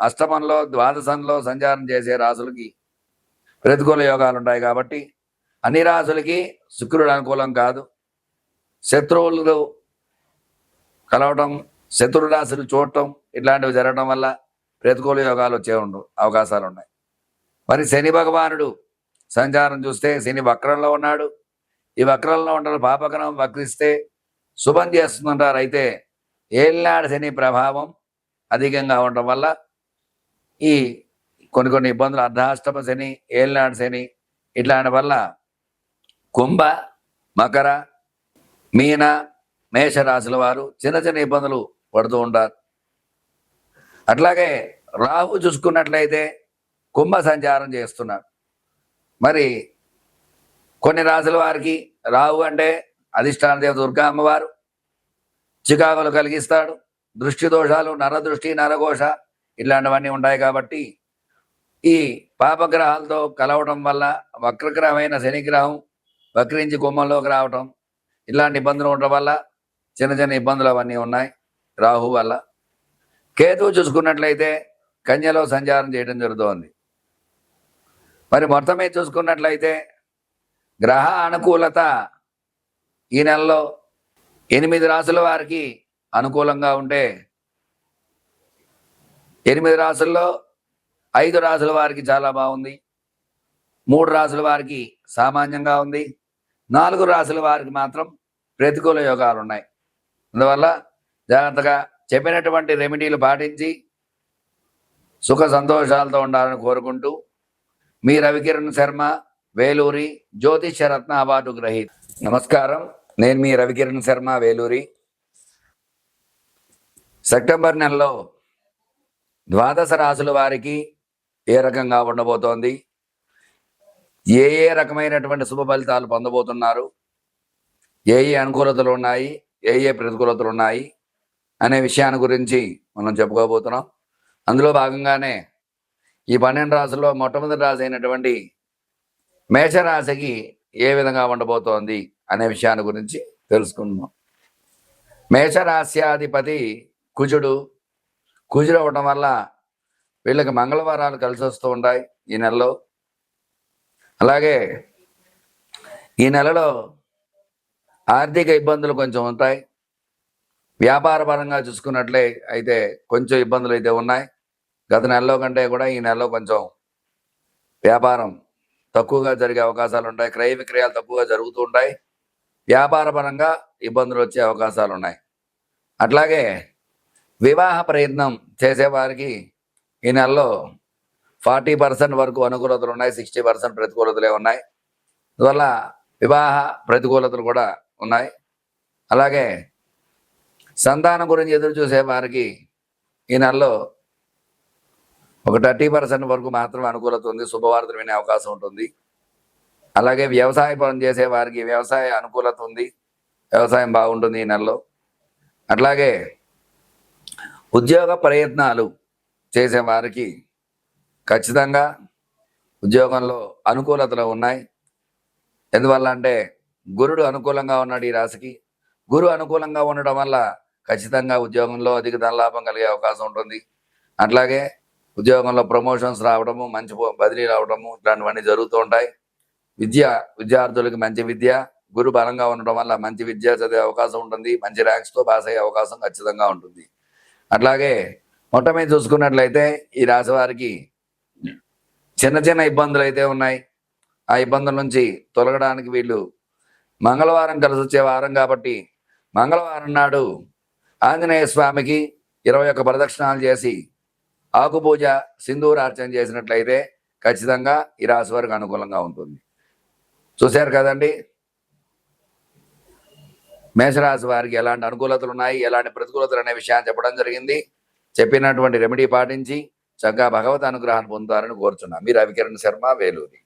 అష్టమంలో ద్వాదశంలో సంచారం చేసే రాసులకి ప్రతికూల యోగాలు ఉంటాయి కాబట్టి అన్ని రాసులకి శుక్రుడు అనుకూలం కాదు. శత్రువులు కలవటం శత్రు రాశులు చూడటం ఇట్లాంటివి జరగడం వల్ల ప్రతికూల యోగాలు వచ్చే ఉండు అవకాశాలు ఉన్నాయి మరి శని భగవానుడు సంచారం చూస్తే శని వక్రంలో ఉన్నాడు. ఈ వక్రంలో ఉండడం పాపగ్రహం వక్రిస్తే శుభం చేస్తుంటారు అయితే ఏళ్ళనాడు శని ప్రభావం అధికంగా ఉండటం వల్ల ఈ కొన్ని కొన్ని ఇబ్బందులు అర్ధాష్టమ శని ఏలినాడు శని ఇట్లాంటి వల్ల కుంభ మకర మీన మేషరాశుల వారు చిన్న చిన్న ఇబ్బందులు పడుతూ ఉంటారు. అట్లాగే రాహు చూసుకున్నట్లయితే కుంభ సంచారం చేస్తున్నాడు మరి కొన్ని రాశుల వారికి రాహు అంటే అధిష్టాన దేవత దుర్గా అమ్మవారు చికాకులు కలిగిస్తాడు. దృష్టి దోషాలు నరదృష్టి నరఘోష ఇలాంటివన్నీ ఉంటాయి కాబట్టి ఈ పాపగ్రహాలతో కలవటం వల్ల వక్రగ్రహమైన శనిగ్రహం వక్రించి గుమ్మంలోకి రావటం ఇలాంటి ఇబ్బందులు ఉండటం వల్ల చిన్న చిన్న ఇబ్బందులు అవన్నీ ఉన్నాయి రాహు వల్ల. కేతువు చూసుకున్నట్లయితే కన్యలో సంచారం చేయడం జరుగుతోంది. మరి మొత్తమే చూసుకున్నట్లయితే గ్రహ అనుకూలత ఈ నెలలో ఎనిమిది రాసుల వారికి అనుకూలంగా ఉంటే ఎనిమిది రాసుల్లో ఐదు రాసుల వారికి చాలా బాగుంది. మూడు రాసుల వారికి సామాన్యంగా ఉంది. నాలుగు రాసుల వారికి మాత్రం ప్రతికూల యోగాలు ఉన్నాయి అందువల్ల జాగ్రత్తగా చెప్పినటువంటి రెమెడీలు పాటించి సుఖ సంతోషాలతో ఉండాలని కోరుకుంటూ మీ రవికిరణ్ శర్మ వేలూరి జ్యోతిష రత్న అవార్డు గ్రహీత. నమస్కారం. నేను మీ రవికిరణ్ శర్మ వేలూరి. సెప్టెంబర్ నెలలో ద్వాదశ రాసుల వారికి ఏ రకంగా ఉండబోతోంది? ఏ ఏ రకమైనటువంటి శుభ ఫలితాలు పొందబోతున్నారు? ఏ ఏ అనుకూలతలు ఉన్నాయి? ఏ ఏ ప్రతికూలతలు ఉన్నాయి? అనే విషయాన్ని గురించి మనం చెప్పుకోబోతున్నాం. అందులో భాగంగానే ఈ పన్నెండు రాశుల్లో మొట్టమొదటి రాశి అయినటువంటి మేషరాశికి ఏ విధంగా ఉండబోతోంది అనే విషయాన్ని గురించి తెలుసుకుందాం. మేషరాశ్యాధిపతి కుజుడు కుజుడు వల్ల వీళ్ళకి మంగళవారాలు కలిసి వస్తూ ఉంటాయి ఈ నెలలో. అలాగే ఈ నెలలో ఆర్థిక ఇబ్బందులు కొంచెం ఉంటాయి. వ్యాపారపరంగా చూసుకున్నట్లే అయితే కొంచెం ఇబ్బందులు అయితే ఉన్నాయి. గత నెలలో కంటే కూడా ఈ నెలలో కొంచెం వ్యాపారం తక్కువగా జరిగే అవకాశాలు ఉంటాయి. క్రయ విక్రయాలు తక్కువగా జరుగుతూ ఉంటాయి. వ్యాపారపరంగా ఇబ్బందులు వచ్చే అవకాశాలు ఉన్నాయి. అట్లాగే వివాహ ప్రయత్నం చేసేవారికి ఈ నెలలో ఫార్టీ పర్సెంట్ వరకు అనుకూలతలు ఉన్నాయి సిక్స్టీ పర్సెంట్ ప్రతికూలతలే ఉన్నాయి. అందువల్ల వివాహ ప్రతికూలతలు కూడా ఉన్నాయి. అలాగే సంతానం గురించి ఎదురు చూసే వారికి ఈ నెలలో ఒక థర్టీ పర్సెంట్ వరకు మాత్రమే అనుకూలత ఉంది శుభవార్తలు వినే అవకాశం ఉంటుంది. అలాగే వ్యవసాయ పనులు చేసే వారికి వ్యవసాయ అనుకూలత ఉంది వ్యవసాయం బాగుంటుంది ఈ నెలలో. అట్లాగే ఉద్యోగ ప్రయత్నాలు చేసే వారికి ఖచ్చితంగా ఉద్యోగంలో అనుకూలతలు ఉన్నాయి. ఎందువల్ల అంటే గురుడు అనుకూలంగా ఉన్నాడు ఈ రాశికి. గురు అనుకూలంగా ఉండడం వల్ల ఖచ్చితంగా ఉద్యోగంలో అధిక ధనలాభం కలిగే అవకాశం ఉంటుంది. అట్లాగే ఉద్యోగంలో ప్రమోషన్స్ రావడము మంచి బదిలీ రావడము ఇట్లాంటివన్నీ జరుగుతూ ఉంటాయి. విద్య విద్యార్థులకి మంచి విద్య గురు బలంగా ఉండడం వల్ల మంచి విద్య చదివే అవకాశం ఉంటుంది. మంచి ర్యాంక్స్తో పాస్ అయ్యే అవకాశం ఖచ్చితంగా ఉంటుంది. అట్లాగే మొట్టమొదటి చూసుకున్నట్లయితే ఈ రాశి వారికి చిన్న చిన్న ఇబ్బందులు అయితే ఉన్నాయి. ఆ ఇబ్బందుల నుంచి తొలగడానికి వీళ్ళు మంగళవారం కలిసి వచ్చే వారం కాబట్టి మంగళవారం నాడు ఆంజనేయ స్వామికి ఇరవై ఒక్క ప్రదక్షిణాలు చేసి ఆకుపూజ సింధూరార్చన చేసినట్లయితే ఖచ్చితంగా ఈ రాశి వారికి అనుకూలంగా ఉంటుంది. చూశారు కదండి? మేషరాశి వారికి ఎలాంటి అనుకూలతలు ఉన్నాయి ఎలాంటి ప్రతికూలతలు అనే విషయాన్ని చెప్పడం జరిగింది. చెప్పినటువంటి రెమెడీ పాటించి చక్కగా భగవత్ అనుగ్రహాన్ని పొందుతారని కోరుచున్నాం. మీరు రవికిరణ్ శర్మ వేలూరి.